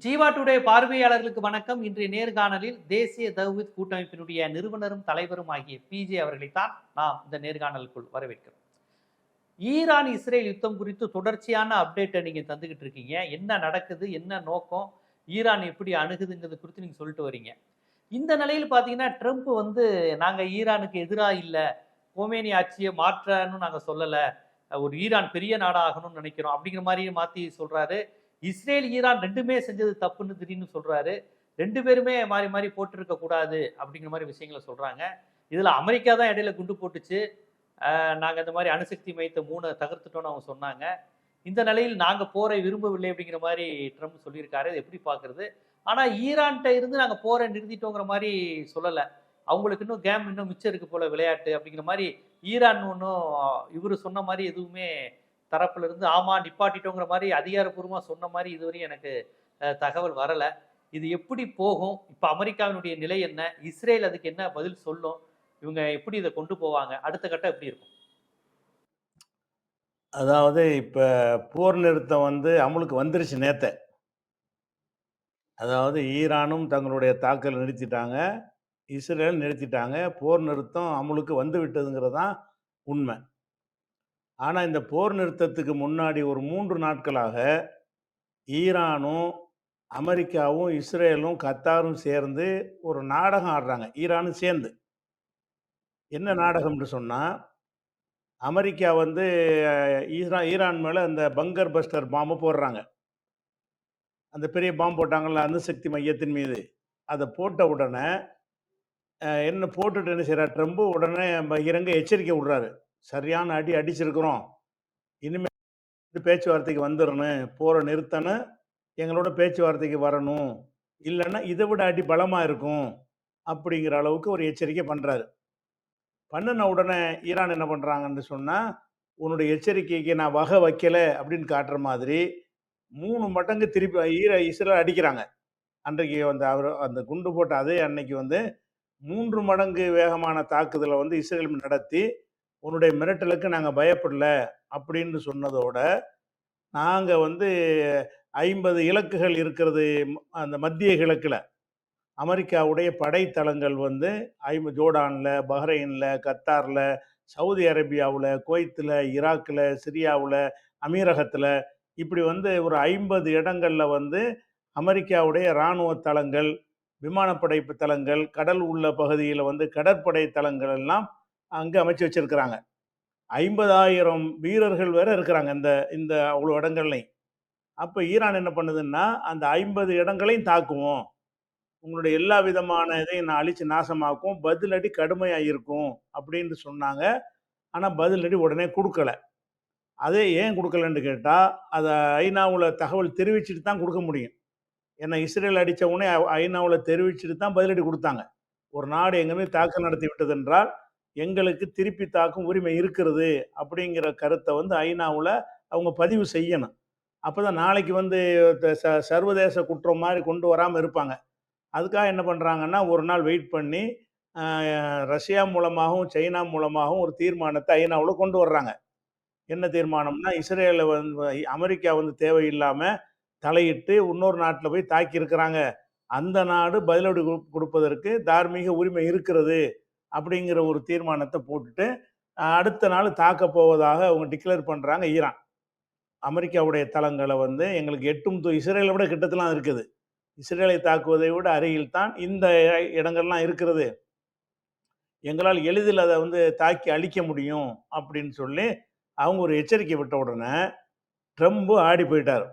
Jeeva today பார்வையாளர்களுக்கு வணக்கம். இன்றைய நேர்காணலில் தேசிய தௌஹித் கூட்டமைப்பினுடைய நிறுவனரும் தலைவரும் ஆகிய பிஜே அவர்களைத்தான் நாம் இந்த நேர்காணலுக்குள் வரவேற்கிறோம். ஈரான் இஸ்ரேல் யுத்தம் குறித்து தொடர்ச்சியான அப்டேட்டை நீங்கள் தந்துக்கிட்டு இருக்கீங்க. என்ன நடக்குது? என்ன நோக்கம்? ஈரான் எப்படி அணுகுதுங்கிறது குறித்து நீங்கள் சொல்லிட்டு வரீங்க. இந்த நிலையில் பார்த்தீங்கன்னா ட்ரம்ப் வந்து நாங்கள் ஈரானுக்கு எதிராக இல்லை கோமேனி ஆட்சியை மாற்றன்னு நாங்கள் சொல்லலை ஒரு ஈரான் பெரிய நாடாகணும்னு நினைக்கிறோம் அப்படிங்கிற மாதிரி மாற்றி சொல்கிறாரு இஸ்ரேல் ஈரான் ரெண்டுமே செஞ்சது தப்புன்னு திடீர்னு சொல்கிறாரு ரெண்டு பேருமே மாறி மாறி போட்டிருக்க கூடாது அப்படிங்கிற மாதிரி விஷயங்களை சொல்கிறாங்க இதில் அமெரிக்கா தான் இடையில குண்டு போட்டுச்சு. நாங்கள் இந்த மாதிரி அணுசக்தி மையத்தை மூணை தகர்த்துட்டோம்னு அவங்க சொன்னாங்க. இந்த நிலையில் நாங்கள் போரை விரும்பவில்லை அப்படிங்கிற மாதிரி ட்ரம்ப் சொல்லியிருக்காரு. அது எப்படி பார்க்குறது? ஆனால் ஈரான்கிட்ட இருந்து நாங்கள் போரை நிறுத்திட்டோங்கிற மாதிரி சொல்லலை. அவங்களுக்கு இன்னும் கேம் இன்னும் மிச்சம் இருக்கு போல விளையாட்டு அப்படிங்கிற மாதிரி ஈரான் ஒன்றும் இவரு சொன்ன மாதிரி எதுவுமே தரப்புல இருந்து ஆமா நிப்பாட்டிட்டோங்கிற மாதிரி அதிகாரப்பூர்வமா சொன்ன மாதிரி இதுவரையும் எனக்கு தகவல் வரல இது எப்படி போகும் இப்ப அமெரிக்காவினுடைய நிலை என்ன இஸ்ரேல் அதுக்கு என்ன பதில் சொல்லும் இவங்க எப்படி இதை கொண்டு போவாங்க அடுத்த கட்டம் எப்படி இருக்கும் அதாவது இப்ப போர் நிறுத்தம் வந்து அமலுக்கு வந்துருச்சு நேத்த. அதாவது ஈரானும் தங்களுடைய தாக்கல் நிறுத்திட்டாங்க. இஸ்ரேல் நிறுத்திட்டாங்க. போர் நிறுத்தம் அமலுக்கு வந்து விட்டதுங்கிறது தான் உண்மை. ஆனா இந்த போர் நிறுத்தத்துக்கு முன்னாடி ஒரு 3 நாட்களாக ஈரானும், அமெரிக்காவும், இஸ்ரேலும், கத்தாரும் சேர்ந்து ஒரு நாடகம் ஆடுறாங்க. ஈரானும் சேர்ந்து. என்ன நாடகம்னு சொன்னா, அமெரிக்கா வந்து ஈரா ஈரான் மேல அந்த பங்கர் பஸ்டர் பாம்ப போடுறாங்க. அந்த பெரிய பாம்பு போட்டாங்கல்ல அணுசக்தி மையத்தின் மீது. அத போட்ட உடனே என்ன போட்டுட்டு என்ன செய்றார் ட்ரம்ப் உடனே பகிரங்க எச்சரிக்கை விடுறாரு. சரியான அடி அடிச்சிருக்கிறோம். இனிமேல் பேச்சுவார்த்தைக்கு வந்துடணும் போகிற நிறுத்தணும். எங்களோட பேச்சுவார்த்தைக்கு வரணும். இல்லைன்னா இதை விட அடி பலமாக இருக்கும். அப்படிங்கிற அளவுக்கு ஒரு எச்சரிக்கை பண்ணுறாரு பண்ணுன உடனே ஈரான் என்ன பண்ணுறாங்கன்னு சொன்னால் உன்னுடைய எச்சரிக்கைக்கு நான் வகை வைக்கலை அப்படின்னு காட்டுற மாதிரி மூணு மடங்கு திருப்பி ஈர இஸ்ரேல் அடிக்கிறாங்க. அன்றைக்கு வந்து அவர் அந்த குண்டு போட்ட அதே அன்னைக்கு வந்து மூன்று மடங்கு வேகமான தாக்குதலை வந்து இஸ்ரேல் நடத்தி, உன்னுடைய மிரட்டலுக்கு நாங்கள் பயப்படல அப்படின்னு சொன்னதோட, நாங்கள் வந்து 50 இலக்குகள் இருக்கிறது அந்த மத்திய கிழக்கில். அமெரிக்காவுடைய படைத்தளங்கள் வந்து ஐம ஜோர்டானில் பஹ்ரைனில் கத்தாரில் சவுதி அரேபியாவில் குவைத்தில் ஈராக்கில் சிரியாவில் அமீரகத்தில் இப்படி வந்து ஒரு ஐம்பது இடங்களில் வந்து அமெரிக்காவுடைய இராணுவ தளங்கள், விமானப்படை தளங்கள், கடல் உள்ள பகுதியில் வந்து கடற்படை தளங்கள் எல்லாம் அங்கே அமைச்சு வச்சிருக்கிறாங்க. 50,000 வீரர்கள் வேற இருக்கிறாங்க இந்த இந்த அவ்வளோ இடங்கள்லையும். அப்போ ஈரான் என்ன பண்ணுதுன்னா, அந்த 50 இடங்களையும் தாக்குவோம். உங்களுடைய எல்லா விதமான இதையும் நான் அழித்து நாசமாக்கும் பதிலடி கடுமையாக இருக்கும் அப்படின்னு சொன்னாங்க. ஆனால் பதிலடி உடனே கொடுக்கல அதே ஏன் கொடுக்கலன்னு கேட்டால் அதை ஐநாவில் தகவல் தெரிவிச்சுட்டு தான் கொடுக்க முடியும். ஏன்னா இஸ்ரேல் அடித்த உடனே ஐநாவில் தெரிவிச்சுட்டு தான் பதிலடி கொடுத்தாங்க ஒரு நாடு எங்கேயுமே தாக்கம் நடத்தி விட்டது என்றால், எங்களுக்கு திருப்பி தாக்கும் உரிமை இருக்கிறது அப்படிங்கிற கருத்தை வந்து ஐநாவில் அவங்க பதிவு செய்யணும். அப்போ தான் நாளைக்கு வந்து ச சர்வதேச குற்றம் மாதிரி கொண்டு வராமல் இருப்பாங்க. அதுக்காக என்ன பண்ணுறாங்கன்னா ஒரு நாள் வெயிட் பண்ணி ரஷ்யா மூலமாகவும், சைனா மூலமாகவும் ஒரு தீர்மானத்தை ஐநாவில் கொண்டு வர்றாங்க. என்ன தீர்மானம்னா, இஸ்ரேலில் வந்து அமெரிக்கா வந்து தேவையில்லாமல் தலையிட்டு இன்னொரு நாட்டில் போய் தாக்கியிருக்கிறாங்க. அந்த நாடு பதிலடி கொடுப்பதற்கு தார்மீக உரிமை இருக்கிறது. அப்படிங்கிற ஒரு தீர்மானத்தை போட்டுட்டு, அடுத்த நாள் தாக்கப் போவதாக அவங்க டிக்ளேர் பண்ணுறாங்க ஈரான். அமெரிக்காவுடைய தளங்களை வந்து எங்களுக்கு எட்டும் து இஸ்ரேலை விட கிட்டத்தலாம் இருக்குது. இஸ்ரேலை தாக்குவதை விட அருகில் தான் இந்த இடங்கள்லாம் இருக்கிறது. எங்களால் எளிதில் அதை வந்து தாக்கி அழிக்க முடியும் அப்படின்னு சொல்லி, அவங்க ஒரு எச்சரிக்கை விட்ட உடனே, ட்ரம்ப்பு ஆடி போயிட்டார்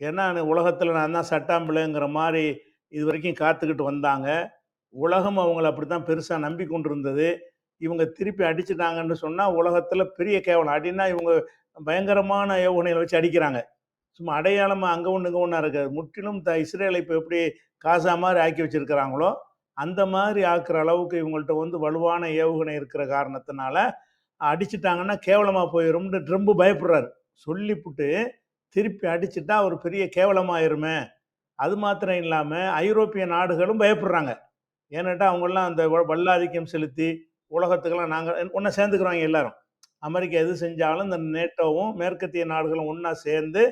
ஏன்னா உலகத்தில் நான் தான் சட்டாம்பிள்ளைங்கிற இது வரைக்கும் காத்துக்கிட்டு வந்தாங்க. உலகம் அவங்கள அப்படித்தான் பெருசாக நம்பி கொண்டிருந்தது. இவங்க திருப்பி அடிச்சிட்டாங்கன்னு சொன்னால் உலகத்தில் பெரிய கேவலம். அடின்னா இவங்க பயங்கரமான ஏவுகணையில் வச்சு அடிக்கிறாங்க. சும்மா அடையாளமாக அங்கே ஒன்று இங்கே ஒன்றா இருக்காது. முற்றிலும் த இஸ்ரேலை இப்போ எப்படி காசா மாதிரி ஆக்கி வச்சிருக்கிறாங்களோ, அந்த மாதிரி ஆக்குற அளவுக்கு இவங்கள்ட்ட வந்து வலுவான ஏவுகணை இருக்கிற காரணத்தினால, அடிச்சிட்டாங்கன்னா கேவலமாக போயிடும்னு ட்ரம்ப் பயப்படுறாரு. சொல்லிப்புட்டு திருப்பி அடிச்சுட்டா ஒரு பெரிய கேவலமாயிருமே. அது மாத்திரம் இல்லாமல் ஐரோப்பிய நாடுகளும் பயப்படுறாங்க. ஏன்னாட்டா அவங்கெல்லாம் அந்த வல்லாதிக்கம் செலுத்தி, உலகத்துக்கெல்லாம் நாங்கள் ஒன்றா சேர்ந்துக்கிறோம் எல்லாரும். அமெரிக்கா எது செஞ்சாலும் இந்த நேட்டோவும், மேற்கத்திய நாடுகளும் ஒன்றா சேர்ந்து,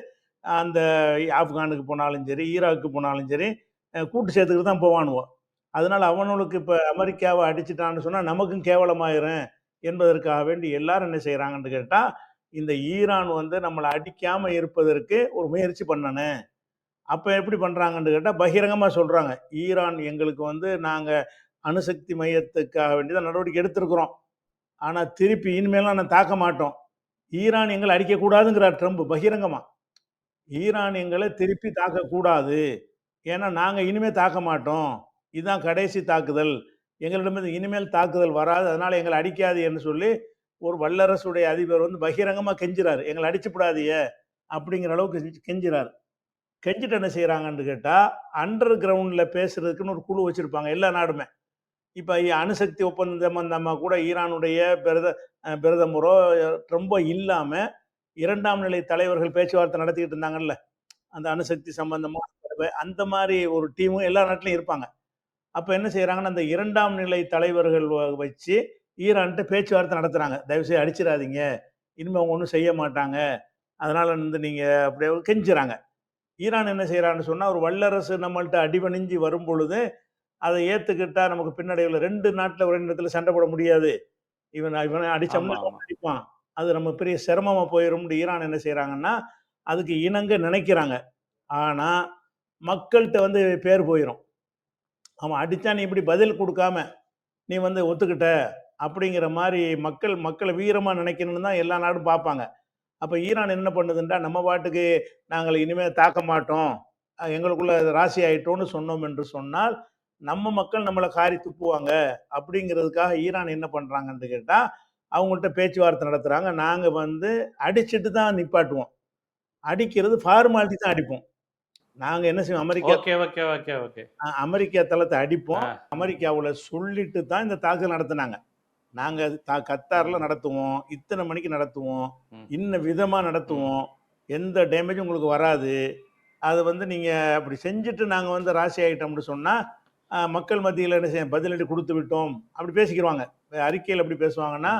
அந்த ஆப்கானுக்கு போனாலும் சரி ஈராக்கு போனாலும் சரி கூட்டு சேர்த்துக்கிட்டு தான் போவானுவோம் அதனால் அவனுக்கு இப்போ அமெரிக்காவை அடிச்சிட்டான்னு சொன்னால் நமக்கும் கேவலமாயிரும் என்பதற்காக வேண்டி எல்லாரும் என்ன செய்கிறாங்கன்னு கேட்டால் இந்த ஈரான் வந்து நம்மளை அடிக்காமல் இருப்பதற்கு ஒரு முயற்சி பண்ணணும் அப்போ எப்படி பண்ணுறாங்கன்னு கேட்டால் பகிரங்கமாக சொல்கிறாங்க ஈரான் எங்களுக்கு வந்து நாங்கள் அணுசக்தி மையத்துக்காக வேண்டியதான் நடவடிக்கை எடுத்திருக்கிறோம். ஆனால் திருப்பி இனிமேலாம் நான் தாக்க மாட்டோம். ஈரான் எங்களை அடிக்கக்கூடாதுங்கிறார் ட்ரம்ப் பகிரங்கமாக ஈரான் எங்களை திருப்பி தாக்கக்கூடாது ஏன்னா நாங்கள் இனிமேல் தாக்க மாட்டோம். இதுதான் கடைசி தாக்குதல். எங்களிடமிருந்து இனிமேல் தாக்குதல் வராது. அதனால் எங்களை அடிக்காது என்று சொல்லி ஒரு வல்லரசுடைய அதிபர் வந்து பகிரங்கமாக கெஞ்சுறாரு. எங்களை அடிச்சுப்படாதீங்க அப்படிங்கிற அளவுக்கு கெஞ்சுறாரு. கெஞ்சிட்டு என்ன செய்கிறாங்கன்னு கேட்டால் அண்டர் கிரவுண்டில் பேசுறதுக்குன்னு ஒரு குழு வச்சுருப்பாங்க எல்லா நாடுமே. இப்போ அணுசக்தி ஒப்பந்தம் சம்பந்தமாக கூட ஈரானுடைய பிரத பிரதமரோ ரொம்ப இல்லாமல் இரண்டாம் நிலை தலைவர்கள் பேச்சுவார்த்தை நடத்திக்கிட்டு இருந்தாங்கல்ல. அந்த அணுசக்தி சம்பந்தமாக அந்த மாதிரி ஒரு டீமும் எல்லா நாட்டிலையும் இருப்பாங்க. அப்போ என்ன செய்கிறாங்கன்னா அந்த இரண்டாம் நிலை தலைவர்கள் வ- வச்சு ஈரான்கிட்ட பேச்சுவார்த்தை நடத்துகிறாங்க தயவுசெய்து அடிச்சிடாதீங்க. இனிமேல் அவங்க ஒன்றும் செய்ய மாட்டாங்க. அதனால் வந்து நீங்கள் அப்படியே கெஞ்சுறாங்க. ஈரான் என்ன செய்கிறான்னு சொன்னால் ஒரு வல்லரசு நம்மள்ட்ட அடிபணிஞ்சு வரும் பொழுது அதை ஏற்றுக்கிட்டா நமக்கு பின்னடைவில் ரெண்டு நாட்டில் ஒரு இடத்துல சண்டை போட முடியாது. இவன் இவனை அடித்தோம்னா. அடிப்பான். அது நம்ம பெரிய சிரமமாக போயிடும்னு ஈரான் என்ன செய்கிறாங்கன்னா அதுக்கு இணங்க நினைக்கிறாங்க. ஆனால் மக்கள்கிட்ட வந்து பேர் போயிடும் அவன் அடித்தா நீ இப்படி பதில் கொடுக்காம நீ வந்து ஒத்துக்கிட்ட அப்படிங்கிற மாதிரி மக்கள் மக்களை வீரமாக நினைக்கணும்னு தான் எல்லா நாடும் பார்ப்பாங்க. அப்போ ஈரான் என்ன பண்ணுதுன்றா நம்ம பாட்டுக்கு நாங்கள் இனிமேல் தாக்க மாட்டோம் எங்களுக்குள்ள ராசி ஆயிட்டோம்னு சொன்னோம் என்று சொன்னால் நம்ம மக்கள் நம்மளை காரி துப்புவாங்க அப்படிங்கிறதுக்காக ஈரான் என்ன பண்ணுறாங்கன்னு கேட்டால் அவங்கள்ட்ட பேச்சுவார்த்தை நடத்துகிறாங்க நாங்கள் வந்து அடிச்சிட்டு தான் நிப்பாட்டுவோம். அடிக்கிறது ஃபார்மாலிட்டி தான் அடிப்போம். நாங்கள் என்ன செய்வோம்? America okay okay okay okay. America தளத்தை அடிப்போம். அமெரிக்காவில் சொல்லிட்டு தான் இந்த தாக்குதல் நடத்துனாங்க. நாங்கள் தா கத்தாரில் நடத்துவோம். இத்தனை மணிக்கு நடத்துவோம். இன்ன விதமாக நடத்துவோம். எந்த டேமேஜும் உங்களுக்கு வராது. அது வந்து நீங்கள் அப்படி செஞ்சுட்டு நாங்கள் வந்து ராசி ஆகிட்டோம்னு சொன்னால் மக்கள் மத்தியில் என்ன செய்ய பதிலடி கொடுத்து விட்டோம். அப்படி பேசிக்கிடுவாங்க அறிக்கையில் எப்படி பேசுவாங்கன்னா.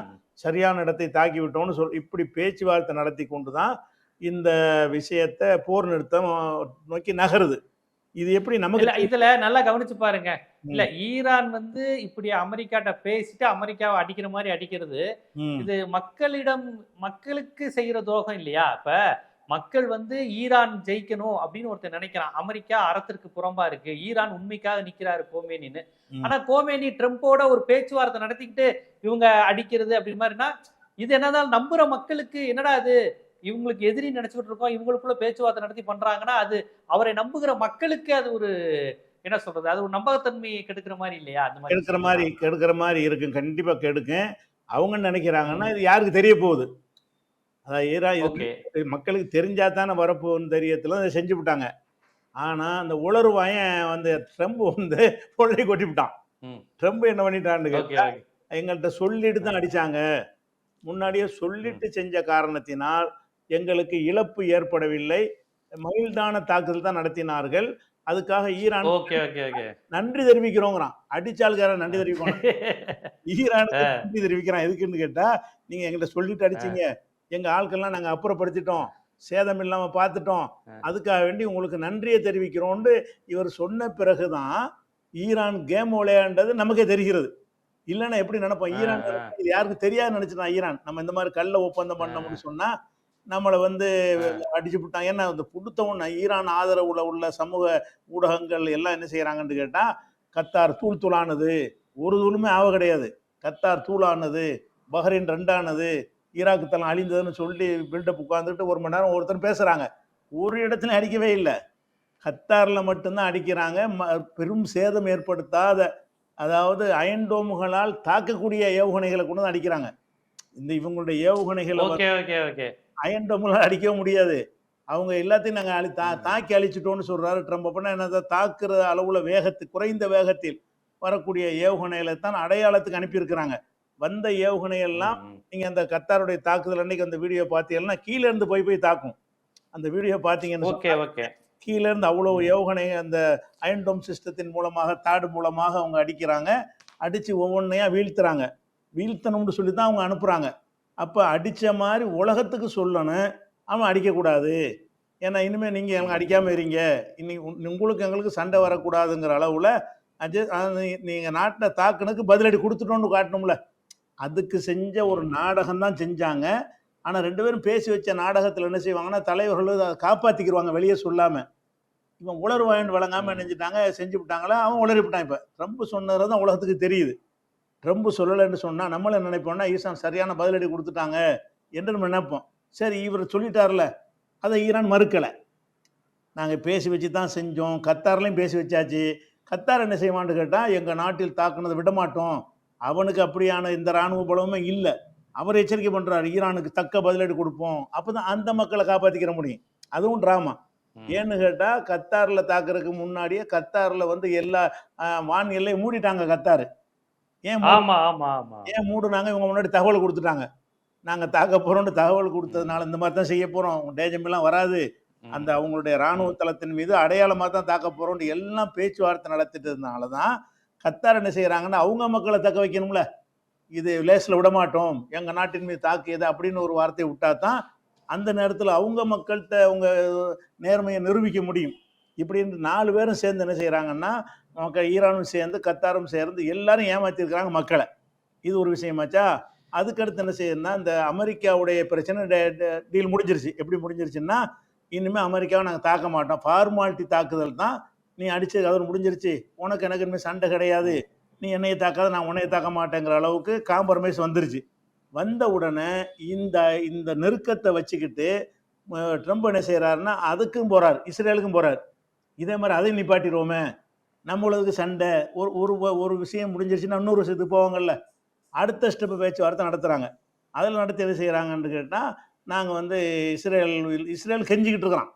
சரியான இடத்தை தாக்கி விட்டோம்னு சொல் இப்படி பேச்சுவார்த்தை நடத்தி கொண்டு தான் இந்த விஷயத்தை போர் நிறுத்தம் நோக்கி நகருது. இது எப்படி நமக்கு இதுல நல்லா கவனிச்சு பாருங்க. இல்ல ஈரான் வந்து இப்படி அமெரிக்காட்ட பேசிட்டு அமெரிக்காவை அடிக்கிற மாதிரி அடிக்கிறது. இது மக்களிடம் மக்களுக்கு செய்யற துரோகம் இல்லையா? இப்ப மக்கள் வந்து ஈரான் ஜெயிக்கணும் அப்படின்னு ஒருத்தர் நினைக்கிறான். அமெரிக்கா அறத்திற்கு புறம்பா இருக்கு. ஈரான் உண்மைக்காக நிக்கிறாரு கோமேனின்னு. ஆனா கோமேனி ட்ரம்போட ஒரு பேச்சுவார்த்தை நடத்திக்கிட்டு இவங்க அடிக்கிறது அப்படி மாதிரினா இது என்னதான் நம்புற மக்களுக்கு என்னடா இது? இவங்களுக்கு எதிரி நினைச்சுக்கிட்டு இருக்கோம் இவங்களுக்குள்ள பேச்சுவார்த்தை நடத்தி பண்றாங்கன்னா அது அவரை நம்புகிற மக்களுக்கு அது ஒரு என்ன சொல்றது அது ஒரு நம்பகத்தன்மையை கெடுக்கிற மாதிரி இல்லையா? அந்த மாதிரி கெடுக்கிற மாதிரி கெடுக்கிற மாதிரி இருக்கும் கண்டிப்பாக கெடுக்கும் அவங்க நினைக்கிறாங்கன்னா இது யாருக்கு தெரிய போகுது? அதாவது ஈரா இது மக்களுக்கு தெரிஞ்சா தானே வரப்போகுன்னு தெரியத்துல அதை செஞ்சு விட்டாங்க. ஆனால் அந்த உளறுவாயன் வந்து ட்ரம்ப் வந்து பொருளை கொட்டி விட்டான். ட்ரம்ப் என்ன பண்ணிட்டான்னு கேட்டா, எங்கள்கிட்ட சொல்லிட்டு தான் அடிச்சாங்க. முன்னாடியே சொல்லிட்டு செஞ்ச காரணத்தினால் எங்களுக்கு இழப்பு ஏற்படவில்லை. மைல்டான தாக்குதல் தான் நடத்தினார்கள். அதுக்காக ஈரான் ஓகே ஓகே ஓகே. நன்றி தெரிவிக்கிறோங்கிறான். அடிச்சாளுக்காரன் நன்றி தெரிவிக்கணும் ஈரானுக்கு நன்றி தெரிவிக்கிறான். எதுக்குன்னு கேட்டா நீங்க எங்கிட்ட சொல்லிட்டு அடிச்சீங்க. எங்க ஆட்கள்லாம் நாங்க அப்புறப்படுத்திட்டோம். சேதம் இல்லாம பார்த்துட்டோம். அதுக்காக வேண்டி உங்களுக்கு நன்றியை தெரிவிக்கிறோம்னு இவர் சொன்ன பிறகுதான் ஈரான் கேம் விளையாண்டது நமக்கே தெரிகிறது. இல்லைன்னா எப்படி நினைப்போம்? ஈரான் யாருக்கு தெரியாது நினைச்சுதான் ஈரான். நம்ம இந்த மாதிரி கள்ள ஒப்பந்தம் பண்ணோம்னு சொன்னா நம்மளை வந்து அடிச்சு விட்டான் ஏன்னா இந்த புடுத்தவன ஈரான் ஆதரவுல உள்ள சமூக ஊடகங்கள் எல்லாம் என்ன செய்யறாங்கன்னு கேட்டா கத்தார் தூள் தூளானது. ஒரு தூளுமே ஆக கிடையாது. கத்தார் தூளானது பஹ்ரைன் ரெண்டானது ஈராக்கு தளம் அழிந்ததுன்னு சொல்லி பில்டப் உட்காந்துட்டு ஒரு மணி நேரம் ஒருத்தர் பேசுறாங்க. ஒரு இடத்துல அடிக்கவே இல்லை. கத்தார்ல மட்டும்தான் அடிக்கிறாங்க. ம- பெரும் சேதம் ஏற்படுத்தாத அதாவது அயன்டோமுகளால் தாக்கக்கூடிய ஏவுகணைகளை கொண்டு வந்து அடிக்கிறாங்க. இந்த இவங்களுடைய ஏவுகணைகளை வந்து ஓகே ஓகே. ஓகே அயன்டோமுகளால் அடிக்கவே முடியாது. அவங்க எல்லாத்தையும் நாங்கள் அழி தா தாக்கி அழிச்சிட்டோம்னு சொல்றாரு ட்ரம்ப். அப்படின்னா என்னது? தாக்குற அளவுல வேகத்து குறைந்த வேகத்தில் வரக்கூடிய ஏவுகணைகளை தான் அடையாளத்துக்கு அனுப்பியிருக்கிறாங்க. வந்த ஏவுகணை எல்லாம் ம், ம். நீங்க அந்த கத்தாருடைய தாக்குதல் அன்னைக்கு அந்த வீடியோ பார்த்தீங்கன்னா கீழே இருந்து போய் போய் தாக்கும். அந்த வீடியோ பார்த்தீங்கன்னு ஓகே ஓகே. கீழே இருந்து அவ்வளவு ஏவுகணை அந்த அயன்டோம் சிஸ்டத்தின் மூலமாக தாடு மூலமாக அவங்க அடிக்கிறாங்க. அடிச்சு ஒவ்வொன்றையா வீழ்த்துறாங்க. வீழ்த்தணும்னு சொல்லி தான் அவங்க அனுப்புறாங்க. அப்போ அடிச்ச மாதிரி உலகத்துக்கு சொல்லணும். அவன் அடிக்கக்கூடாது. ஏன்னா இனிமே நீங்க எங்களுக்கு அடிக்காம இருங்க. இன்னைக்கு உங்களுக்கு எங்களுக்கு சண்டை வரக்கூடாதுங்கிற அளவுல அஜ- அது நீங்க நாட்டை தாக்குனதுக்கு பதிலடி கொடுத்துட்டோம்னு காட்டணும்ல. அதுக்கு செஞ்ச ஒரு நாடகம் தான் செஞ்சாங்க. ஆனா ரெண்டு பேரும் பேசி வச்ச நாடகத்துல என்ன செய்வாங்கன்னா தலைவர்கள் அதை காப்பாத்திக்கிடுவாங்க வெளியே சொல்லாம. இவன் உளறுவாயன் வழங்காம நினைஞ்சிட்டாங்க செஞ்சு விட்டாங்களா அவன் உளறி விட்டான் இப்ப. ட்ரம்ப் சொன்னது தான் உலகத்துக்கு தெரியுது. ட்ரம்ப் சொல்லலைன்னு சொன்னா நம்மள நினைப்போம்னா ஈசான் சரியான பதிலடி கொடுத்துட்டாங்க என்று நம்ம நினைப்போம். சரி இவர் சொல்லிட்டார்ல அதை ஈரான் மறுக்கலை. நாங்கள் பேசி வச்சு தான் செஞ்சோம். கத்தார்லையும் பேசி வச்சாச்சு. கத்தார் என்ன செய்வான்னு கேட்டால் எங்கள் நாட்டில் தாக்குனதை விட மாட்டோம். அவனுக்கு அப்படியான இந்த இராணுவ பலமுமே இல்லை. அவர் எச்சரிக்கை பண்ணுறாரு ஈரானுக்கு தக்க பதிலடி கொடுப்போம். அப்போ தான் அந்த மக்களை காப்பாற்றிக்கிற முடியும். அதுவும் ட்ராமா. ஏன்னு கேட்டால் கத்தாரில் தாக்குறதுக்கு முன்னாடியே கத்தாரில் வந்து எல்லா வான் எல்லையும் மூடிட்டாங்க கத்தார். ஏன் ஆமா ஆமா ஆமா. ஏன் மூடுனாங்க? இவங்க முன்னாடி தகவல் கொடுத்துட்டாங்க. நாங்கள் தாக்க போகிறோம்னு தகவல் கொடுத்ததுனால இந்த மாதிரி தான் செய்ய போகிறோம் டேஜம்பெல்லாம் வராது. அந்த அவங்களுடைய ராணுவ தளத்தின் மீது அடையாளமாக தான் தாக்க போகிறோம்னு எல்லாம் பேச்சுவார்த்தை நடத்திட்டதுனால தான் கத்தார் என்ன செய்கிறாங்கன்னா அவங்க மக்களை தக்க வைக்கணும்ல. இது லேஸில் விட மாட்டோம். எங்கள் நாட்டின் மீது தாக்கியது அப்படின்னு ஒரு வார்த்தையை விட்டா தான் அந்த நேரத்தில் அவங்க மக்கள்கிட்ட அவங்க நேர்மையை நிரூபிக்க முடியும். இப்படின்னு நாலு பேரும் சேர்ந்து என்ன செய்கிறாங்கன்னா மக்கள் ஈரானும் சேர்ந்து கத்தாரும் சேர்ந்து எல்லாரும் ஏமாற்றிருக்கிறாங்க மக்களை. இது ஒரு விஷயமாச்சா அதுக்கடுத்து என்ன செய்யணும்னா இந்த அமெரிக்காவுடைய பிரச்சனை டீல் முடிஞ்சிருச்சு. எப்படி முடிஞ்சிருச்சுன்னா இனிமேல் அமெரிக்காவை நாங்கள் தாக்க மாட்டோம். ஃபார்மாலிட்டி தாக்குதல் தான். நீ அடிச்சு அதோட முடிஞ்சிருச்சு. உனக்கு எனக்கு இனிமேல் சண்டை கிடையாது. நீ என்னையை தாக்காத நான் உன்னையை தாக்க மாட்டேங்கிற அளவுக்கு காம்ப்ரமைஸ் வந்துருச்சு. வந்த உடனே இந்த இந்த நெருக்கத்தை வச்சுக்கிட்டு ட்ரம்ப் என்ன செய்கிறாருன்னா அதுக்கும் போகிறார் இஸ்ரேலுக்கும் போகிறார் இதே மாதிரி அதையும் நிப்பாட்டிடுவோமே. நம்மளுக்கு சண்டை ஒரு ஒரு ஒரு விஷயம் முடிஞ்சிருச்சுன்னா இன்னொரு விஷயத்துக்கு போவாங்கல்ல. அடுத்த ஸ்டெப்பு பேச்சுவார்த்தை நடத்துகிறாங்க அதில் நடத்தி எது செய்கிறாங்கன்னு கேட்டால் நாங்கள் வந்து இஸ்ரேல் இஸ்ரேல் கெஞ்சிக்கிட்டு இருக்கிறான்.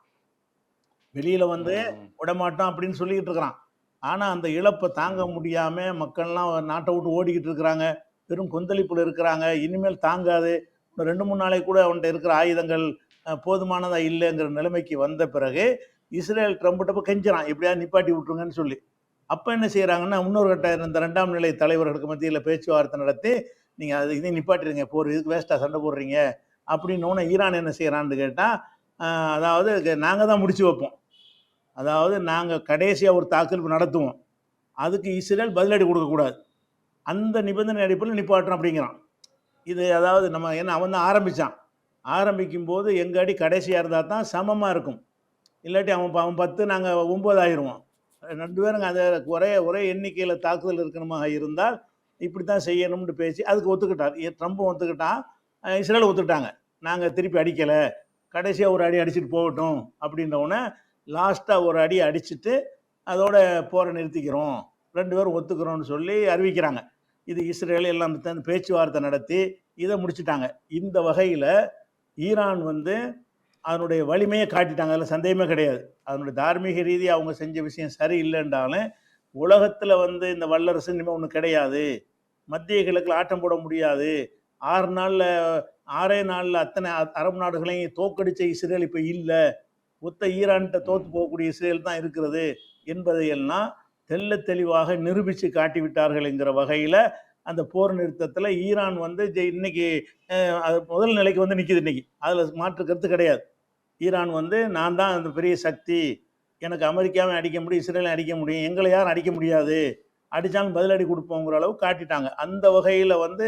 வெளியில் வந்து. விடமாட்டோம் அப்படின்னு சொல்லிக்கிட்டு இருக்கிறான். ஆனால் அந்த இழப்பை தாங்க முடியாமல் மக்கள்லாம் நாட்டை விட்டு ஓடிக்கிட்டு இருக்கிறாங்க. பெரும் கொந்தளிப்பில் இருக்கிறாங்க. இனிமேல் தாங்காது. ரெண்டு மூணு நாளைக்கு கூட அவன்கிட்ட இருக்கிற ஆயுதங்கள் அஹ், போதுமானதா இல்லைங்கிற நிலைமைக்கு வந்த பிறகு இஸ்ரேல் ட்ரம்ப்கிட்ட போய் கெஞ்சுறான். எப்படியாவது நிப்பாட்டி விட்டுருங்கன்னு சொல்லி. அப்போ என்ன செய்கிறாங்கன்னா இன்னொரு கட்ட இந்த ரெண்டாம் நிலை தலைவர்களுக்கு மத்தியில் பேச்சுவார்த்தை நடத்தி நீங்கள் அது இதை நிப்பாட்டிடுங்க போர் இதுக்கு வேஸ்ட்டாக சண்டை போடுறீங்க. அப்படின்னு ஈரான் என்ன செய்கிறான்னு கேட்டால் அதாவது நாங்கள் தான் முடிச்சு வைப்போம். அதாவது நாங்கள் கடைசியாக ஒரு தாக்குதல் நடத்துவோம். அதுக்கு இஸ்ரேல் பதிலடி கொடுக்கக்கூடாது அந்த நிபந்தனை அடிப்படையில் நிப்பாட்டுறோம் அப்படிங்கிறான். இது அதாவது நம்ம என்ன அவன் தான் ஆரம்பித்தான் ஆரம்பிக்கும் போது எங்கள் அடி கடைசியாக இருந்தால் தான் சமமாக இருக்கும். இல்லாட்டி அவன் ப- அவன் பத்து நாங்கள் ஒம்பது ஆயிடுவோம் ரெண்டு பேரும் அதை ஒரே ஒரே எண்ணிக்கையில் தாக்குதல் இருக்கணுமா இருந்தால் இப்படி தான் செய்யணும்னு பேசி அதுக்கு ஒத்துக்கிட்டார். ஏ- ட்ரம்ப்பும் ஒத்துக்கிட்டான். அஹ் இஸ்ரேல் ஒத்துக்கிட்டாங்க. நாங்கள் திருப்பி அடிக்கலை. கடைசியாக ஒரு அடி அடிச்சுட்டு போகட்டும் அப்படின்னோடனே லாஸ்ட்டாக ஒரு அடி அடிச்சுட்டு அதோட போரை நிறுத்திக்கிறோம். ரெண்டு பேரும் ஒத்துக்கிறோம்னு சொல்லி அறிவிக்கிறாங்க. இது இஸ்ரேல் எல்லாம் பேச்சுவார்த்தை நடத்தி இதை முடிச்சுட்டாங்க. இந்த வகையில் ஈரான் வந்து அதனுடைய வலிமையை காட்டிட்டாங்க. அதில் சந்தேகமே கிடையாது. அதனுடைய தார்மீக ரீதியாக அவங்க செஞ்ச விஷயம் சரி இல்லைன்றாலும் உலகத்தில் வந்து இந்த வல்லரசு இனிமேல் ஒன்றும் கிடையாது. மத்திய கிழக்கில் ஆட்டம் போட முடியாது. ஆறு நாளில் ஆறே நாளில் அத்தனை அரபு நாடுகளையும் தோக்கடித்த இஸ்ரேல் இப்போ இல்லை. ஒத்த ஈரான்கிட்ட தோற்று போகக்கூடிய இஸ்ரேல் தான் இருக்கிறது என்பதையெல்லாம் தெள்ள தெளிவாக நிரூபித்து காட்டி என்கிற வகையில் அந்த போர் நிறுத்தத்தில் ஈரான் வந்து ஜெ- இன்னைக்கு அது முதல் நிலைக்கு வந்து நிற்கிது இன்னைக்கு. அதில் மாற்று கருத்து கிடையாது. ஈரான் வந்து நான் தான் அந்த பெரிய சக்தி. எனக்கு அமெரிக்காவை அடிக்க முடியும் இஸ்ரேலை அடிக்க முடியும் எங்களை யாரும் அடிக்க முடியாது. அடித்தாலும் பதிலடி கொடுப்போங்கிற அளவு காட்டிட்டாங்க. அந்த வகையில் வந்து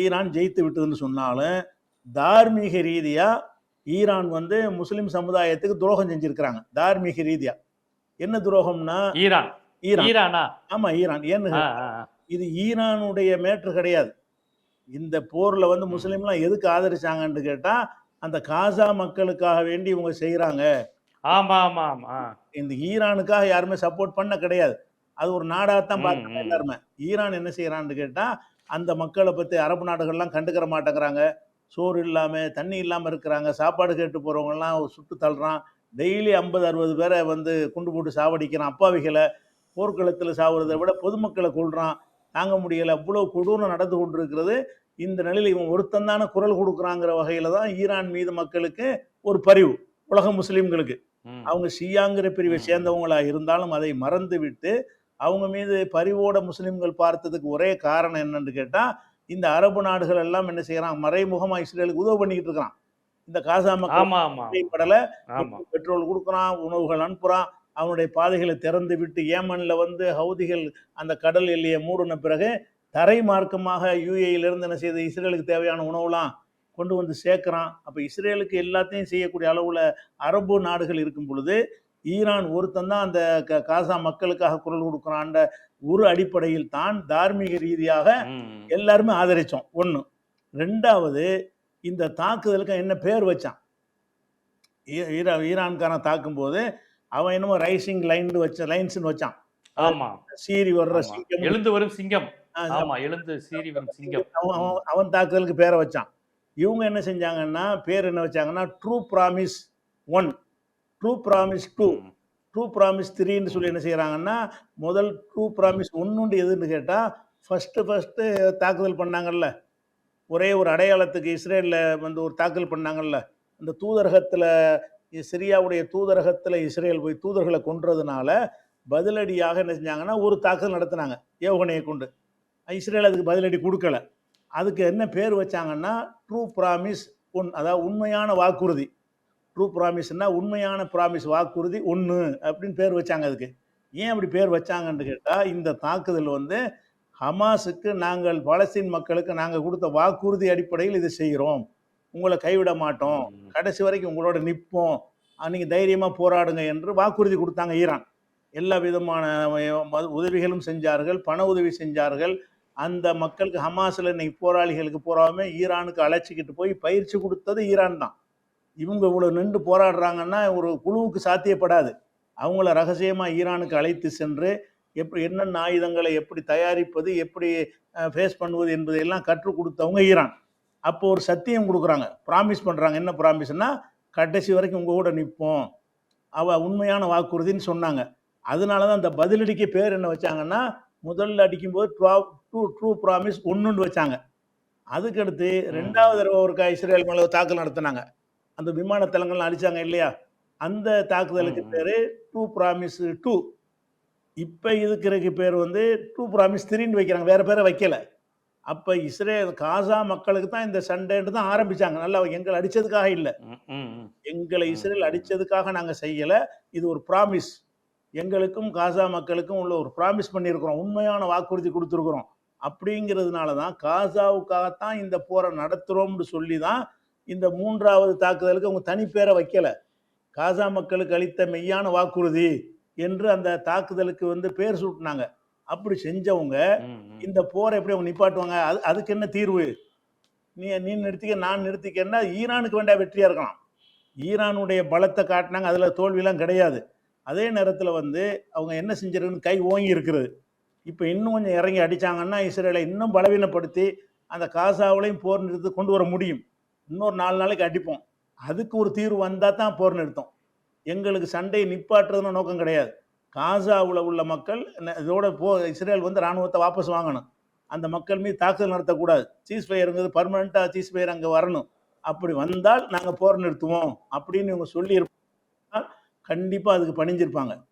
ஈரான் ஜெயித்து விட்டதுன்னு சொன்னாலும் தார்மீக ரீதியாக ஈரான் வந்து முஸ்லிம் சமுதாயத்துக்கு துரோகம் செஞ்சிருக்கிறாங்க. தார்மீக ரீதியாக என்ன துரோகம்னா? ஈரான். ஈரான். ஈரானா? ஆமா ஈரான். ஏன்னு. இது ஈரானுடைய மேட்ரு கிடையாது. இந்த போர்ல வந்து முஸ்லீம்லாம் எதுக்கு ஆதரிச்சாங்கன்னு கேட்டா அந்த காசா மக்களுக்காக வேண்டி இவங்க செய்றாங்க. ஆமா ஆமா ஆமா. இந்த ஈரானுக்காக யாருமே சப்போர்ட் பண்ண கிடையாது. அது ஒரு நாடாகத்தான் ம், பார்த்தாங்க ம். எல்லாருமே. ஈரான் என்ன செய்யறான்னு கேட்டா அந்த மக்களை பத்தி அரபு நாடுகள்லாம் கண்டுக்கிற மாட்டேங்கிறாங்க. சோறு இல்லாம தண்ணி இல்லாம இருக்கிறாங்க. சாப்பாடு கேட்டு போறவங்க எல்லாம் சுட்டு தள்ளுறான். டெய்லி ஐம்பது அறுபது பேரை வந்து குண்டு போட்டு சாவடிக்கிறான். அப்பாவிகளை போர்க்களத்தில் சாவுறதை விட பொதுமக்களை கொள்றான் தாங்க முடியல. அவ்வளவு கொடூரம் நடந்து கொண்டிருக்கிறது. இந்த நிலையில் இவன் ஒருத்தந்தான குரல் கொடுக்குறாங்கிற வகையில தான் ஈரான் மீது மக்களுக்கு ஒரு பரிவு உலக முஸ்லீம்களுக்கு. அவங்க ஷியாங்கிற பிரிவை. சேர்ந்தவங்களா இருந்தாலும் அதை மறந்து விட்டு அவங்க மீது பரிவோட முஸ்லிம்கள் பார்த்ததுக்கு ஒரே காரணம் என்னன்னு கேட்டா இந்த அரபு நாடுகள் எல்லாம் என்ன செய்யறான் மறைமுகமா இஸ்ரேலுக்கு உதவி பண்ணிக்கிட்டு இருக்கிறான். இந்த காசா மக்கள் பெட்ரோல் கொடுக்குறான் உணவுகள் அனுப்புறான். அவனுடைய பாதைகளை திறந்து விட்டு ஏமன்ல வந்து ஹவுதிகள் அந்த கடல் எல்லையை மூடின பிறகு தரை மார்க்கமாக யூஏயிலிருந்து என்ன செய்து இஸ்ரேலுக்கு தேவையான உணவுலாம் கொண்டு வந்து சேர்க்குறான். அப்போ இஸ்ரேலுக்கு எல்லாத்தையும் செய்யக்கூடிய அளவில் அரபு நாடுகள் இருக்கும் பொழுது ஈரான் ஒருத்தன் தான் அந்த க- காசா மக்களுக்காக குரல் கொடுக்குறான்ற ஒரு அடிப்படையில் தான் தார்மீக ரீதியாக. எல்லாருமே ஆதரிச்சோம். ஒன்று ரெண்டாவது இந்த தாக்குதலுக்கு என்ன பேர் வச்சான்? ஈரா ஈரான்காரன் தாக்கும்போது அவன் என்னமோ ரைசிங் லைன் வச்ச லைன்ஸ்னு வச்சான். ஆமா. சீறி வர்ற. சிங்கம். எழுந்து வரும் சிங்கம். ஆமா எழுந்து சீறி வரும் சிங்கம். அவன் அவன் தாக்குதலுக்கு பேரை வச்சான். இவங்க என்ன செஞ்சாங்கன்னா பேர் என்ன வச்சாங்கன்னா true promise one true promise two. True promise த்ரீன்னு சொல்லி என்ன செய்கிறாங்கன்னா முதல் ட்ரூ ப்ராமிஸ் ஒன்றுண்டு எதுன்னு கேட்டால் ஃபஸ்ட்டு ஃபஸ்ட்டு தாக்குதல் பண்ணாங்கல்ல. ஒரே ஒரு அடையாளத்துக்கு இஸ்ரேலில் வந்து ஒரு தாக்குதல் பண்ணாங்கல்ல. அந்த தூதரகத்தில் சிரியாவுடைய தூதரகத்தில் இஸ்ரேல் போய் தூதர்களை கொன்றதுனால பதிலடியாக என்ன செஞ்சாங்கன்னா ஒரு தாக்குதல் நடத்தினாங்க ஏவுகணையை கொண்டு. இஸ்ரேல் அதுக்கு பதிலடி கொடுக்கல. அதுக்கு என்ன பேர் வச்சாங்கன்னா ட்ரூ ப்ராமிஸ் ஒன் அதாவது உண்மையான வாக்குறுதி. ட்ரூ ப்ராமிஸ்னா உண்மையான ப்ராமிஸ் வாக்குறுதி ஒன்று அப்படின்னு பேர் வச்சாங்க அதுக்கு. ஏன் அப்படி பேர் வச்சாங்கன்னு கேட்டால் இந்த தாக்குதல் வந்து ஹமாஸுக்கு நாங்கள் பலஸ்தீன் மக்களுக்கு நாங்கள் கொடுத்த வாக்குறுதி அடிப்படையில் இது செய்கிறோம். உங்களை கைவிட மாட்டோம். கடைசி வரைக்கும் உங்களோட நிற்போம் நீங்கள் தைரியமாக போராடுங்க என்று வாக்குறுதி கொடுத்தாங்க ஈரான். எல்லா விதமான உதவிகளும் செஞ்சார்கள் பண உதவி செஞ்சார்கள். அந்த மக்களுக்கு ஹமாஸில் இன்னைக்கு போராளிகளுக்கு போறாம ஈரானுக்கு அழைச்சிக்கிட்டு போய் பயிற்சி கொடுத்தது ஈரான் தான். இவங்க இவ்வளோ நின்று போராடுறாங்கன்னா ஒரு குழுவுக்கு சாத்தியப்படாது. அவங்கள ரகசியமாக ஈரானுக்கு அழைத்து சென்று எப்படி என்னென்ன ஆயுதங்களை எப்படி தயாரிப்பது எப்படி ஃபேஸ் பண்ணுவது என்பதை எல்லாம் கற்றுக் கொடுத்தவங்க ஈரான். அப்போ ஒரு சத்தியம் கொடுக்குறாங்க. ப்ராமிஸ் பண்ணுறாங்க என்ன ப்ராமிஸ்னா கடைசி வரைக்கும் உங்கள் கூட நிற்போம் அவ உண்மையான வாக்குறுதின்னு சொன்னாங்க. அதனால தான் அந்த பதிலடிக்கு பேர் என்ன வச்சாங்கன்னா முதல்ல அடிக்கும்போது ட்ரா ட்ரூ ட்ரூ ப்ராமிஸ் ஒன்றுன்னு வச்சாங்க. அதுக்கடுத்து ரெண்டாவது தடவை ஒருக்கா இஸ்ரேல் மேலே தாக்குதல் நடத்தினாங்க. அந்த விமான தளங்கள்லாம் அடிச்சாங்க இல்லையா? அந்த தாக்குதலுக்கு. பேர் ட்ரூ ப்ராமிஸ் டூ இப்போ இதுக்கு பேர் வந்து ட்ரூ ப்ராமிஸ் த்ரீன்னு வைக்கிறாங்க. வேற பேரை வைக்கல. அப்போ இஸ்ரேல் காசா மக்களுக்கு தான் இந்த சண்டைன்னு தான் ஆரம்பிச்சாங்க. நல்லா எங்களை அடிச்சதுக்காக இல்லை. எங்களை இஸ்ரேல் ம். அடிச்சதுக்காக நாங்கள் செய்யலை. இது ஒரு ப்ராமிஸ் எங்களுக்கும் காசா மக்களுக்கும் உள்ள ஒரு ப்ராமிஸ் பண்ணியிருக்கிறோம். உண்மையான வாக்குறுதி கொடுத்துருக்குறோம். அப்படிங்கிறதுனால தான் காசாவுக்காகத்தான் இந்த போரை நடத்துகிறோம்னு சொல்லி தான் இந்த மூன்றாவது தாக்குதலுக்கு அவங்க தனிப்பேரை வைக்கல. காசா மக்களுக்கு அளித்த மெய்யான வாக்குறுதி என்று அந்த தாக்குதலுக்கு வந்து பேர் சூட்டினாங்க. அப்படி செஞ்சவங்க. இந்த போரை எப்படி அவங்க நிப்பாட்டுவாங்க? அது அதுக்கு என்ன தீர்வு? நீ நீ நிறுத்திக்க நான் நிறுத்திக்கன்னா ஈரானுக்கு வேண்டிய வெற்றியா இருக்கலாம். ஈரானுடைய பலத்தை காட்டினாங்க அதுல தோல்வியெல்லாம் கிடையாது. அதே நேரத்தில் வந்து அவங்க என்ன செஞ்சிருக்குன்னு கை ஓங்கி இருக்கிறது இப்போ இன்னும் கொஞ்சம் இறங்கி அடிச்சாங்கன்னா இஸ்ரேலை இன்னும் பலவீனப்படுத்தி அந்த காசாவிலையும் போர் நிறுத்தி கொண்டு வர முடியும். இன்னொரு நாலு நாளைக்கு அடிப்போம். அதுக்கு ஒரு தீர்வு வந்தால் தான் போர் நிறுத்தம். எங்களுக்கு சண்டையை நிப்பாட்டுறதுன்னு நோக்கம் கிடையாது. காசாவில் உள்ள மக்கள் இதோட போ இஸ்ரேல் வந்து இராணுவத்தை வாபஸ் வாங்கணும். அந்த மக்கள் மீது தாக்குதல் நடத்தக்கூடாது. சீஸ் ஃபயருங்கிறது பர்மனெண்ட்டாக சீஸ் ஃபயர் அங்கே வரணும். அப்படி வந்தால் நாங்கள் போர் நிறுத்துவோம் அப்படின்னு இவங்க சொல்லியிருப்பால் கண்டிப்பாக அதுக்கு பணிஞ்சிருப்பாங்க.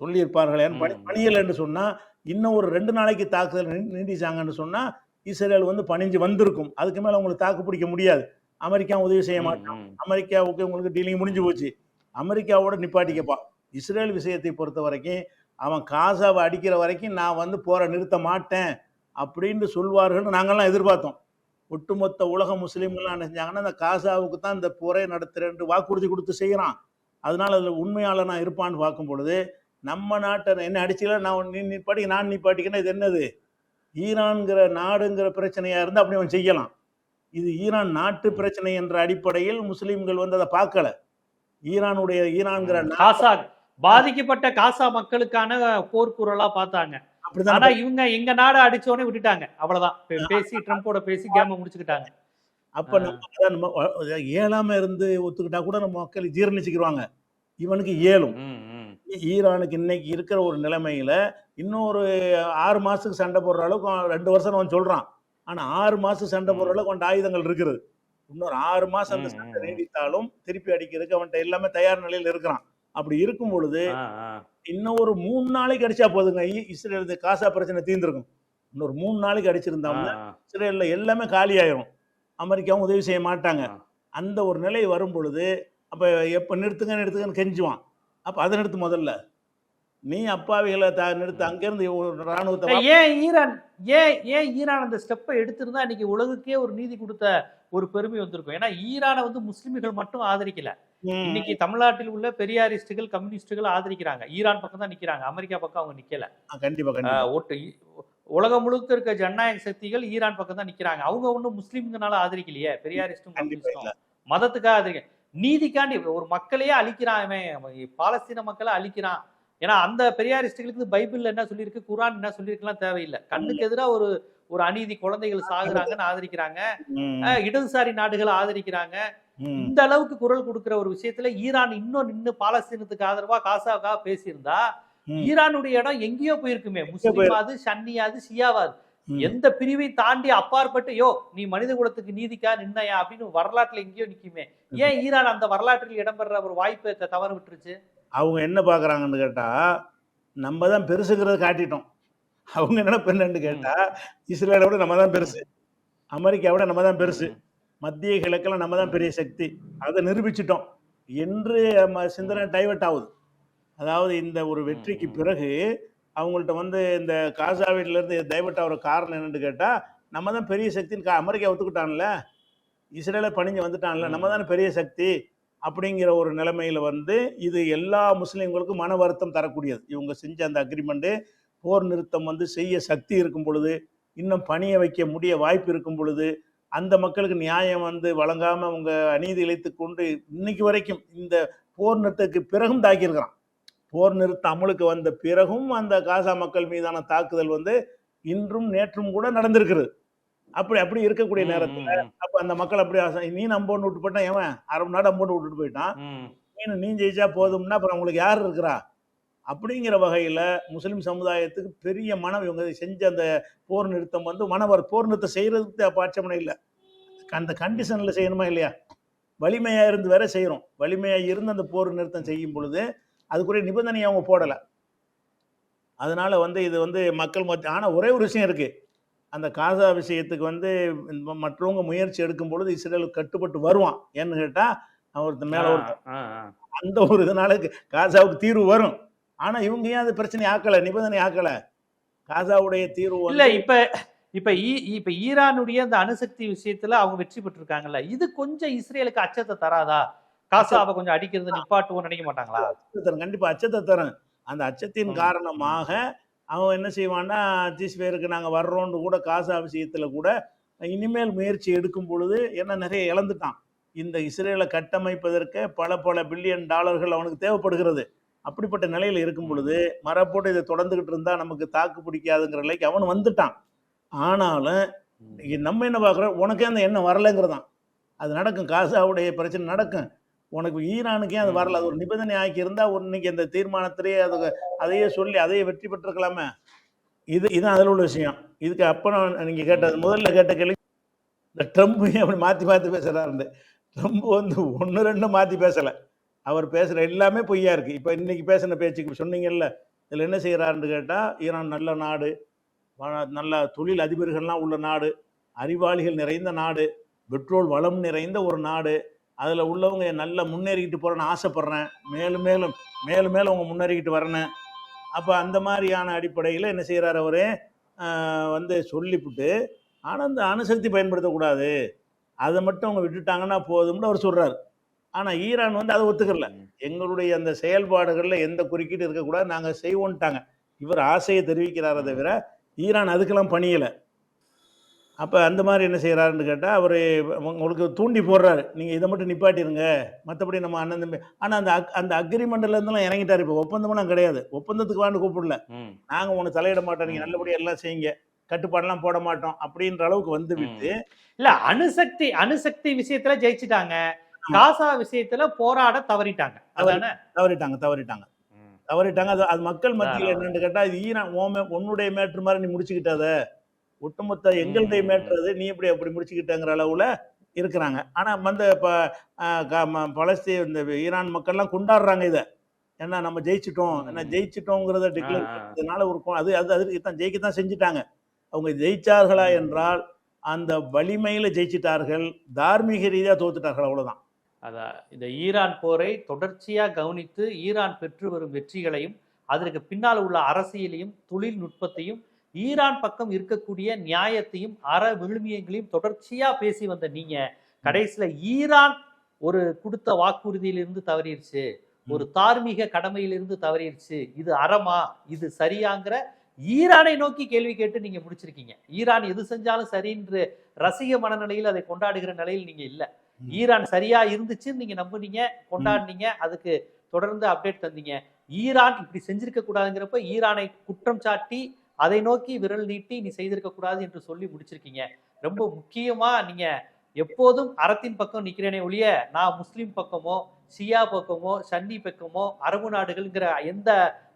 சொல்லியிருப்பார்கள் பணி. பணியலைன்னு சொன்னால் இன்னும் ஒரு ரெண்டு நாளைக்கு தாக்குதல் நீ- நீடிச்சாங்கன்னு சொன்னால் இஸ்ரேல் வந்து பணிஞ்சு வந்திருக்கும். அதுக்கு மேலே உங்களுக்கு தாக்கு பிடிக்க முடியாது. அமெரிக்கா உதவி செய்ய மாட்டான். ம், ம். அமெரிக்காவுக்கு உங்களுக்கு டீலிங் முடிஞ்சு போச்சு. அமெரிக்காவோட நிப்பாட்டிக்கப்பா. இஸ்ரேல் விஷயத்தை பொறுத்த வரைக்கும் அவன் காசாவை அடிக்கிற வரைக்கும் நான் வந்து போகிற நிறுத்த மாட்டேன் அப்படின்னு சொல்வார்கள்னு நாங்கள்லாம் எதிர்பார்த்தோம். ஒட்டுமொத்த உலக முஸ்லீம்கள்லாம் என்ன செஞ்சாங்கன்னா அந்த காசாவுக்கு தான் இந்த போரை நடத்துறேன்னு வாக்குறுதி கொடுத்து செய்கிறான் அதனால் அதில் உண்மையாளனா இருப்பான்னு பார்க்கும் பொழுது நம்ம நாட்டை என்ன அடிச்சல நான் நீ நிப்பாட்டி நான் நிப்பாட்டிக்கன்னா இது என்னது? ஈரான்கிற நாடுங்கிற பிரச்சனையாக இருந்தால் அப்படி அவன் செய்யலாம். இது ஈரான் நாட்டு பிரச்சனை என்ற அடிப்படையில் முஸ்லீம்கள் வந்து அதை பார்க்கல. ஈரானுடைய ஈரான்கிற பாதிக்கப்பட்ட காசா மக்களுக்கான போர்க்குரலா பார்த்தாங்க. அப்படிதான் ஆனா இவங்க எங்க நாடு அடிச்சோடனே விட்டுட்டாங்க. அவ்வளவுதான். பேசி ட்ரம்போட பேசி கேம முடிச்சுக்கிட்டாங்க. அப்ப நம்ம ஏழாம இருந்து ஒத்துக்கிட்டா கூட நம்ம மக்கள் ஜீரணிச்சுக்கிருவாங்க. இவனுக்கு ஏழும். ஈரானுக்கு இன்னைக்கு இருக்கிற ஒரு நிலைமையில இன்னொரு ஆறு மாசத்துக்கு சண்டை போடுற அளவுக்கு அவன் ரெண்டு வருஷம் அவன் சொல்றான். ஆனா ஆறு மாசம் சண்டை போடுற அளவுக்கு அவன்கிட்ட ஆயுதங்கள் இருக்குது. இன்னொரு ஆறு மாசம் அந்த சண்டை. நீடித்தாலும் திருப்பி அடிக்கிறதுக்கு அவன்கிட்ட எல்லாமே தயார் நிலையில இருக்கிறான். அப்படி இருக்கும் பொழுது. இன்னும் ஒரு மூணு நாளைக்கு அடிச்சா போதுங்க இஸ்ரேல் காசா பிரச்சனை தீர்ந்திருக்கும் இன்னொரு மூணு நாளைக்கு ஆ. இஸ்ரேல்ல எல்லாமே காலி ஆயிரும் அமெரிக்காவும் உதவி செய்ய மாட்டாங்க. அந்த ஒரு நிலை வரும் பொழுது அப்போ எப்போ நிறுத்துங்க நிறுத்துங்கன்னு கெஞ்சுவான் அப்போ அதை நிறுத்து முதல்ல நீ அப்பாவிகளை த நிறுத்து. அங்கேருந்து வா- ஏன் ஈரான் ஏன் ஏன் ஈரான் அந்த ஸ்டெப்பை எடுத்திருந்தா இன்னைக்கு உலகுக்கே ஒரு நீதி கொடுத்த ஒரு பெருமை வந்திருக்கும். ஏன்னா ஈரானை வந்து முஸ்லிம்கள் மட்டும் ஆதரிக்கல. இன்னைக்கு தமிழ்நாட்டில் உள்ள பெரியாரிஸ்டுகள் கம்யூனிஸ்டுகள் ஆதரிக்கிறாங்க. ஈரான் பக்கம் தான் நிக்கிறாங்க. அமெரிக்கா பக்கம் அவங்க நிக்கல. கண்டிப்பா ஒட்டு உலகம் முழுக்க இருக்க ஜனநாயக சக்திகள் ஈரான் பக்கம் தான் நிக்கிறாங்க. அவங்க ஒன்றும் முஸ்லீம்கனால ஆதரிக்கலையே. பெரியாரிஸ்டும் கம்யூனிஸ்டும் மதத்துக்காக ஆதரிக்க நீதிக்காண்டி ஒரு மக்களையே அழிக்கிறான். பாலஸ்தீன மக்களை அழிக்கிறான். ஏன்னா அந்த பெரியாரிஸ்டுகளுக்கு பைபிள்ல என்ன சொல்லியிருக்கு? குரான் என்ன சொல்லியிருக்கலாம் தேவையில்லை. கண்ணுக்கு எதிரா ஒரு ஒரு அநீதி குழந்தைகள் சாகுறாங்கன்னு ஆதரிக்கிறாங்க. இடதுசாரி நாடுகளை ஆதரிக்கிறாங்க. இந்த அளவுக்கு குரல் கொடுக்கிற ஒரு விஷயத்துல ஈரான் இன்னும் நின்னு பாலஸ்தீனத்துக்கு ஆதரவா காசாவுக்காக பேசியிருந்தா. ஈரானுடைய இடம் எங்கேயோ போயிருக்குமே. முஸ்லிமாவது ஷன்னியாது ஷியாவாது. எந்த பிரிவை தாண்டி அப்பாற்பட்டு யோ நீ மனித குலத்துக்கு நீதிக்கா நின்னையா அப்படின்னு வரலாற்றுல எங்கேயோ நிக்குமே. ஏன் ஈரான் அந்த வரலாற்றில் இடம்பெற ஒரு வாய்ப்பை தவற விட்டுருச்சு? அவங்க என்ன பார்க்குறாங்கன்னு கேட்டால் நம்ம தான் பெருசுங்கிறத காட்டிட்டோம். அவங்க என்ன என்னன்னு கேட்டால் இஸ்ரேலை விட நம்ம தான் பெருசு. அமெரிக்காவை விட நம்ம தான் பெருசு. மத்திய கிழக்கில் நம்ம தான் பெரிய சக்தி. அதை நிரூபிச்சிட்டோம். என்று நம்ம சிந்தனை டைவர்ட் ஆகுது. அதாவது இந்த ஒரு வெற்றிக்கு. பிறகு அவங்கள்ட்ட வந்து இந்த காசாவிலேருந்து டைவர்ட் ஆகிற காரணம் என்னன்னு கேட்டால் நம்ம தான் பெரிய சக்தின்னு கா- அமெரிக்கா ஒத்துக்கிட்டான்ல. இஸ்ரேலை பணிஞ்சு வந்துட்டான்ல. நம்ம தானே பெரிய சக்தி. அப்படிங்கிற ஒரு நிலைமையில் வந்து இது எல்லா முஸ்லீம்களுக்கும் மன வருத்தம் தரக்கூடியது. இவங்க செஞ்ச அந்த அக்ரிமெண்ட்டு போர் நிறுத்தம் வந்து செய்ய சக்தி இருக்கும் பொழுது இன்னும் பணியை வைக்க முடிய வாய்ப்பு இருக்கும் பொழுது அந்த மக்களுக்கு நியாயம் வந்து வழங்காமல் அவங்க அநீதி இழைத்து கொண்டு இன்னைக்கு வரைக்கும் இந்த போர் நிறுத்தத்துக்கு பிறகும் தாக்கியிருக்கிறான். போர் நிறுத்த அமலுக்கு வந்த பிறகும் அந்த காசா மக்கள் மீதான தாக்குதல் வந்து இன்றும் நேற்றும் கூட நடந்திருக்கிறது. அப்படி அப்படி இருக்கக்கூடிய நேரத்தில் அப்ப அந்த மக்கள் அப்படி நீ நம்போன்னு விட்டு போயிட்டான் எவன் அரை மணி நேரம் போட்டு விட்டுட்டு போயிட்டான்? நீ நீ ஜெயிச்சா போதும்னா அப்புறம் உங்களுக்கு யார் இருக்கிறா? அப்படிங்கிற வகையில முஸ்லிம் சமுதாயத்துக்கு பெரிய மனம் இவங்க செஞ்ச அந்த போர் நிறுத்தம் வந்து மனவர் போர் நிறுத்தம் செய்யறதுக்கு பாட்சமனை இல்லை. அந்த கண்டிஷன்ல செய்யணுமா இல்லையா? வலிமையா இருந்து வேற செய்யறோம். வலிமையா இருந்து அந்த போர் நிறுத்தம் செய்யும் பொழுது அதுக்குரிய நிபந்தனையை அவங்க போடல. அதனால வந்து இது வந்து மக்கள் மத்தி ஆனா ஒரே ஒரு விஷயம் இருக்கு. அந்த காசா விஷயத்துக்கு வந்து மற்றவங்க முயற்சி எடுக்கும் பொழுது இஸ்ரேலுக்கு கட்டுப்பட்டு வருவான். ஏன்னு கேட்டா அவருக்கு மேல ஒரு அந்த ஒரு இதனால காசாவுக்கு தீர்வு வரும். ஆனா இவங்க ஏன் அது பிரச்சனை ஆக்கல நிபந்தனை ஆக்கல? காசாவுடைய தீர்வு இல்ல இப்ப இப்ப ஈ- இப்ப ஈரானுடைய அந்த அணுசக்தி விஷயத்துல அவங்க வெற்றி பெற்றிருக்காங்கல்ல. இது கொஞ்சம் இஸ்ரேலுக்கு அச்சத்தை தராதா? காசாவை கொஞ்சம் அடிக்கிறது நிப்பாட்டுவோம் நினைக்க மாட்டாங்களா? கண்டிப்பா அச்சத்தை தரும். அந்த அச்சத்தின். காரணமாக அவன் என்ன செய்வான்னா சீஸ்வேருக்கு நாங்க வர்றோம்னு கூட காசா விஷயத்துல கூட இனிமேல் முயற்சி எடுக்கும் பொழுது என்ன நிறைய இழந்துட்டான். இந்த இஸ்ரேலை கட்டமைப்பதற்கு பல பல பில்லியன் டாலர்கள் அவனுக்கு தேவைப்படுகிறது. அப்படிப்பட்ட நிலையில இருக்கும் பொழுது மரப்போட்டு இதை தொடர்ந்துகிட்டு இருந்தா நமக்கு தாக்கு பிடிக்காதுங்கிற நிலைக்கு அவன் வந்துட்டான். ஆனாலும் நம்ம என்ன பார்க்குறோம்? உனக்கே அந்த எண்ணம் வரலைங்கிறதான். அது நடக்கும். காசாவுடைய பிரச்சனை நடக்கும். உனக்கு ஈரானுக்கே அது வரல. அது ஒரு நிபந்தனை ஆக்கி இருந்தா ஒரு இன்னைக்கு அந்த தீர்மானத்திலேயே அது அதையே சொல்லி அதையே வெற்றி பெற்றிருக்கலாமே. இது இதுதான் அதில் உள்ள விஷயம். இதுக்கு அப்புறம் நீங்க கேட்டது முதல்ல கேட்ட கேள்வி இந்த ட்ரம்ப் அப்படி மாற்றி மாற்றி பேசுகிறாரு ட்ரம்ப் வந்து ஒன்று ரெண்டு மாற்றி பேசலை. அவர் பேசுகிற எல்லாமே பொய்யா இருக்கு. இப்போ இன்னைக்கு பேசின பேச்சுக்கு சொன்னீங்கல்ல இதில் என்ன செய்கிறாருன்னு கேட்டால் ஈரான் நல்ல நாடு நல்ல தொழில் அதிபர்கள்லாம் உள்ள நாடு அறிவாளிகள் நிறைந்த நாடு பெட்ரோல் வளம் நிறைந்த ஒரு நாடு அதில் உள்ளவங்க நல்லா முன்னேறிக்கிட்டு போகிறேன்னு ஆசைப்பட்றேன். மேலும் மேலும் மேலும் மேலும் அவங்க முன்னேறிக்கிட்டு வரணும். அப்போ அந்த மாதிரியான அடிப்படையில் என்ன செய்கிறார் அவரு? வந்து சொல்லிவிட்டு ஆனால் அந்த அணுசக்தி பயன்படுத்தக்கூடாது. அதை மட்டும் அவங்க விட்டுட்டாங்கன்னா போதும்னு அவர் சொல்கிறார் ஆனால் ஈரான் வந்து அதை ஒத்துக்கல. எங்களுடைய அந்த செயல்பாடுகளில் எந்த குறுக்கீடு இருக்கக்கூடாது. நாங்கள் செய்வோன்ட்டாங்க. இவர் ஆசையை தெரிவிக்கிறாரே தவிர ஈரான் அதுக்கெல்லாம் பணியலை. அப்போ அந்த மாதிரி என்ன செய்கிறாருன்னு கேட்டால் அவர் உங்களுக்கு தூண்டி போடுறாரு. நீங்கள் இதை மட்டும் நிப்பாட்டிருங்க. மற்றபடி நம்ம அண்ணன் தம்பி ஆனால் அந்த அக் அந்த அக்ரிமெண்ட்லேருந்துலாம் இறங்கிட்டார் இப்போ. ஒப்பந்தமெல்லாம் கிடையாது. ஒப்பந்தத்துக்கு வாண்டு கூப்பிடல. நாங்கள் உனக்கு தலையிட மாட்டோம். நீங்கள் நல்லபடியாக எல்லாம் செய்யுங்க. கட்டுப்பாடெல்லாம் போட மாட்டோம் அப்படின்ற அளவுக்கு வந்து விட்டு இல்ல அணுசக்தி அணுசக்தி விஷயத்துல ஜெயிச்சிட்டாங்க. காசா விஷயத்துல போராட தவறிட்டாங்க. அதானே? தவறிட்டாங்க தவறிட்டாங்க. தவறிட்டாங்க. அது அது மக்கள் மத்தியில் என்னன்னு கேட்டால் இது ஈரான் உன்னுடைய மேட்ரு மாதிரி நீ முடிச்சுக்கிட்டாத ஒட்டுமொத்த எங்களுடைய ம். மேட்ரு அது நீ எப்படி அப்படி முடிச்சுக்கிட்டங்கிற அளவில் இருக்கிறாங்க ஆனால் வந்து இப்போ பலஸ்தீ இந்த ஈரான் மக்கள்லாம் கொண்டாடுறாங்க இதை ஏன்னா நம்ம ஜெயிச்சிட்டோம் ஏன்னா. ஜெயிச்சிட்டோங்கிறத டிக்ளேர். பண்ணதுனால ஒரு அது அது அதுக்கு தான் ஜெயிக்க தான் செஞ்சுட்டாங்க அவங்க ஜெயிச்சார்களா. என்றால் அந்த வலிமையில் ஜெயிச்சிட்டார்கள் தார்மீக ரீதியாக தோத்துட்டார்கள் அவ்வளோதான் அதான் இந்த ஈரான் போரை தொடர்ச்சியா கவனித்து ஈரான் பெற்று வரும் வெற்றிகளையும் அதற்கு பின்னால் உள்ள அரசியலையும் தொழில்நுட்பத்தையும் ஈரான் பக்கம் இருக்கக்கூடிய நியாயத்தையும் அற விழுமியங்களையும் தொடர்ச்சியா பேசி வந்த நீங்க கடைசியில ஈரான் ஒரு கொடுத்த வாக்குறுதியிலிருந்து தவறிடுச்சு. ஒரு தார்மீக கடமையிலிருந்து தவறிடுச்சு. இது அறமா? இது சரியாங்கிற ஈரானை நோக்கி கேள்வி கேட்டு நீங்க முடிச்சிருக்கீங்க. ஈரான் எது செஞ்சாலும் சரின்று ரசிக மனநிலையில் அதை கொண்டாடுகிற நிலையில் நீங்க இல்ல. ஈரான் சரியா இருந்துச்சுன்னு நீங்க நம்புனீங்க கொண்டாடினீங்க அதுக்கு தொடர்ந்து அப்டேட் தந்தீங்க. ஈரான் இப்படி செஞ்சிருக்க கூடாதுங்கிறப்ப ஈரானை குற்றம் சாட்டி அதை நோக்கி விரல் நீட்டி நீ செய்திருக்க கூடாது என்று சொல்லி முடிச்சிருக்கீங்க. ரொம்ப முக்கியமா நீங்க எப்போதும் அறத்தின் பக்கம் நிக்கிறேனே ஒழிய நான் முஸ்லிம் பக்கமோ ஷியா பக்கமோ சன்னி பக்கமோ அரபு நாடுகள்ங்கிற எந்த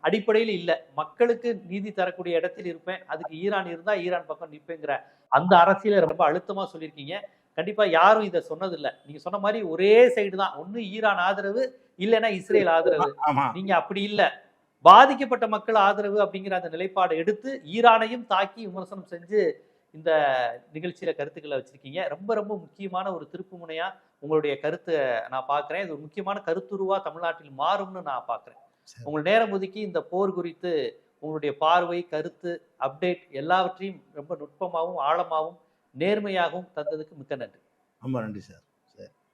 அடிப்படையில் இல்ல. மக்களுக்கு நீதி தரக்கூடிய இடத்தில் இருப்பேன். அதுக்கு ஈரான் இருந்தா ஈரான் பக்கம் நிற்பேங்கிற அந்த அரசியலை ரொம்ப அழுத்தமா சொல்லியிருக்கீங்க கண்டிப்பா யாரும் இதை சொன்னதில்லை. நீங்க சொன்ன மாதிரி ஒரே சைடு தான். ஒண்ணு ஈரான் ஆதரவு இல்லைன்னா இஸ்ரேல் ஆதரவு. நீங்க அப்படி இல்ல. பாதிக்கப்பட்ட மக்கள் ஆதரவு அப்படிங்கிற அந்த நிலைப்பாடை எடுத்து ஈரானையும் தாக்கி விமர்சனம் செஞ்சு இந்த நிகழ்ச்சியில கருத்துக்களை வச்சிருக்கீங்க. ரொம்ப ரொம்ப முக்கியமான ஒரு திருப்பு முனையா உங்களுடைய கருத்தை நான் பார்க்கிறேன். இது ஒரு முக்கியமான கருத்துருவா தமிழ்நாட்டில் மாறும்னு நான் பார்க்கிறேன். சரி. உங்கள் நேரம் ஒதுக்கி இந்த போர் குறித்து உங்களுடைய பார்வை கருத்து அப்டேட் எல்லாவற்றையும் ரொம்ப நுட்பமாகவும் ஆழமாகவும் நேர்மையாகவும் தந்ததுக்கு மிக்க நன்றி. ரொம்ப நன்றி சார்.